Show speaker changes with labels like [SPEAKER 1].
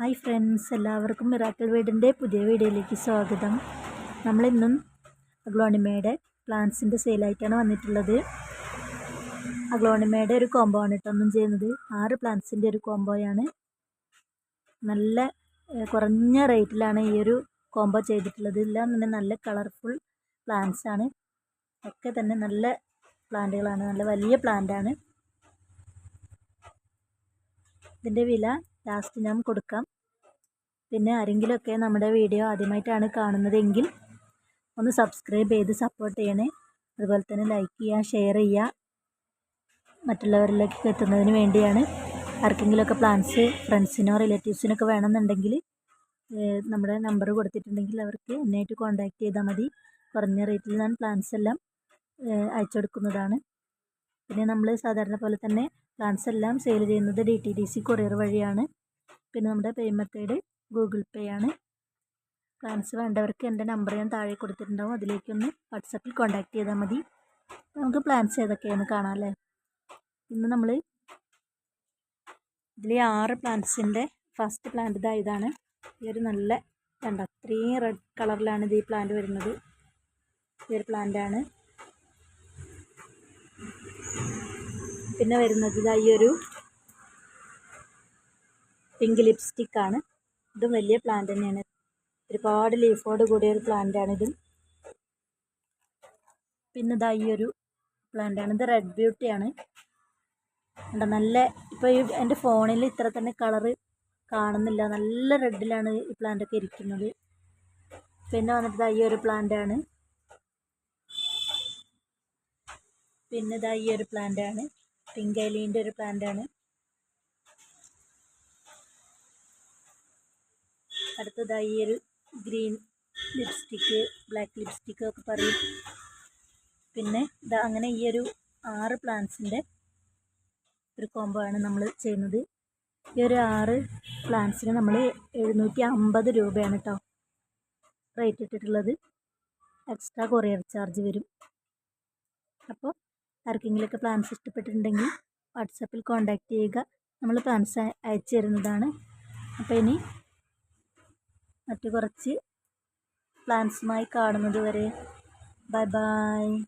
[SPEAKER 1] Hi friends എല്ലാവർക്കും miracle വീടിന്റെ പുതിയ വീഡിയോയിലേക്ക് സ്വാഗതം. നമ്മളിന്നും അഗ്ലോണിമയുടെ പ്ലാന്റ്സിന്റെ സെയിലായിട്ടാണ് വന്നിട്ടുള്ളത്. അഗ്ലോണിമയുടെ ഒരു കോംബോ ആണ് കേട്ടോ ഒന്നും ചെയ്യുന്നത്. ആറ് പ്ലാന്റ്സിന്റെ ഒരു കോംബോയാണ് നല്ല കുറഞ്ഞ റേറ്റിലാണ് ഈ ഒരു കോംബോ ചെയ്തിട്ടുള്ളത്. എല്ലാം തന്നെ നല്ല കളർഫുൾ പ്ലാന്റ്സ് ആണ്. ഒക്കെ തന്നെ നല്ല പ്ലാന്റുകളാണ് നല്ല വലിയ പ്ലാന്റാണ് ഇതിന്റെ വില ലാസ്റ്റ് ഞാൻ കൊടുക്കാം. പിന്നെ ആരെങ്കിലുമൊക്കെ നമ്മുടെ വീഡിയോ ആദ്യമായിട്ടാണ് കാണുന്നതെങ്കിൽ ഒന്ന് സബ്സ്ക്രൈബ് ചെയ്ത് സപ്പോർട്ട് ചെയ്യണേ. അതുപോലെ തന്നെ ലൈക്ക് ചെയ്യുക ഷെയർ ചെയ്യുക. മറ്റുള്ളവരിലേക്ക് എത്തുന്നതിന് വേണ്ടിയാണ് ആർക്കെങ്കിലുമൊക്കെ പ്ലാൻസ് ഫ്രണ്ട്സിനോ റിലേറ്റീവ്സിനൊക്കെ വേണമെന്നുണ്ടെങ്കിൽ നമ്മുടെ നമ്പർ കൊടുത്തിട്ടുണ്ടെങ്കിൽ അവർക്ക് എന്നെയായിട്ട് കോൺടാക്റ്റ് ചെയ്താൽ മതി. കുറഞ്ഞ റേറ്റിൽ ഞാൻ പ്ലാൻസ് എല്ലാം അയച്ചു കൊടുക്കുന്നതാണ്. പിന്നെ നമ്മൾ സാധാരണ പോലെ തന്നെ പ്ലാൻസ് എല്ലാം സെയിൽ ചെയ്യുന്നത് D T D C courier വഴിയാണ്. പിന്നെ നമ്മുടെ പേ മെത്തേഡ് ഗൂഗിൾ പേ ആണ്. പ്ലാൻസ് വേണ്ടവർക്ക് എന്റെ നമ്പർ ഞാൻ താഴെ കൊടുത്തിട്ടുണ്ടാവും. അതിലേക്കൊന്ന് വാട്സപ്പിൽ കോൺടാക്ട് ചെയ്താൽ മതി. നമുക്ക് പ്ലാൻസ് ഏതൊക്കെയാണ് കാണാം അല്ലേ? ഇന്ന് നമ്മൾ ഇതിൽ ആറ് പ്ലാന്റ്സിന്റെ ഫസ്റ്റ് പ്ലാന്റ് ഇതാ ഇതാണ്. ഈ ഒരു നല്ല കണ്ട? അത്രയും റെഡ് കളറിലാണ് ഇത് ഈ പ്ലാന്റ് വരുന്നത്. ഈ ഒരു പ്ലാന്റാണ് പിന്നെ വരുന്നത് ഇതാ ഈ ഒരു പിങ്ക് ലിപ്സ്റ്റിക്കാണ് ഇതും വലിയ പ്ലാന്റ് തന്നെയാണ്. ഒരുപാട് ലീഫോട് കൂടിയ ഒരു പ്ലാന്റാണ് ഇതും. പിന്നെ ഇതാ ഈ ഒരു പ്ലാന്റാണ് ഇത് റെഡ് ബ്യൂട്ടിയാണ് ഉണ്ട് നല്ല ഇപ്പോൾ ഈ എന്റെ ഫോണിൽ ഇത്ര തന്നെ കളറ് കാണുന്നില്ല. നല്ല റെഡിലാണ് ഈ പ്ലാന്റൊക്കെ ഇരിക്കുന്നത്. പിന്നെ വന്നിട്ട് ഈ ഒരു പ്ലാന്റാണ് പിന്നെ ഇതാ ഈ ഒരു പ്ലാന്റാണ് പിങ്ക് ഐലീന്റെ ഒരു പ്ലാന്റാണ് അടുത്തതായി ഒരു ഗ്രീൻ ലിപ്സ്റ്റിക്ക് ബ്ലാക്ക് ലിപ്സ്റ്റിക്ക് ഒക്കെ പറയും. പിന്നെ ഇതാ അങ്ങനെ ഈ ഒരു ആറ് പ്ലാന്റ്സിന്റെ ഒരു കോംബോ ആണ് നമ്മൾ ചെയ്യുന്നത്. ഈ ഒരു ആറ് പ്ലാന്റ്സിന് നമ്മൾ എഴുന്നൂറ്റി അമ്പത് രൂപയാണ് കേട്ടോ റേറ്റ് ഇട്ടിട്ടുള്ളത്. എക്സ്ട്രാ കൊറിയർ ചാർജ് വരും. അപ്പോൾ ആർക്കെങ്കിലുമൊക്കെ പ്ലാൻസ് ഇഷ്ടപ്പെട്ടിട്ടുണ്ടെങ്കിൽ വാട്സപ്പിൽ കോൺടാക്റ്റ് ചെയ്യുക. നമ്മൾ പ്ലാൻസ് അയച്ചു തരുന്നതാണ്. അപ്പോൾ ഇനി മറ്റു കുറച്ച് പ്ലാൻസുമായി കാണുന്നത് വരെ. Bye bye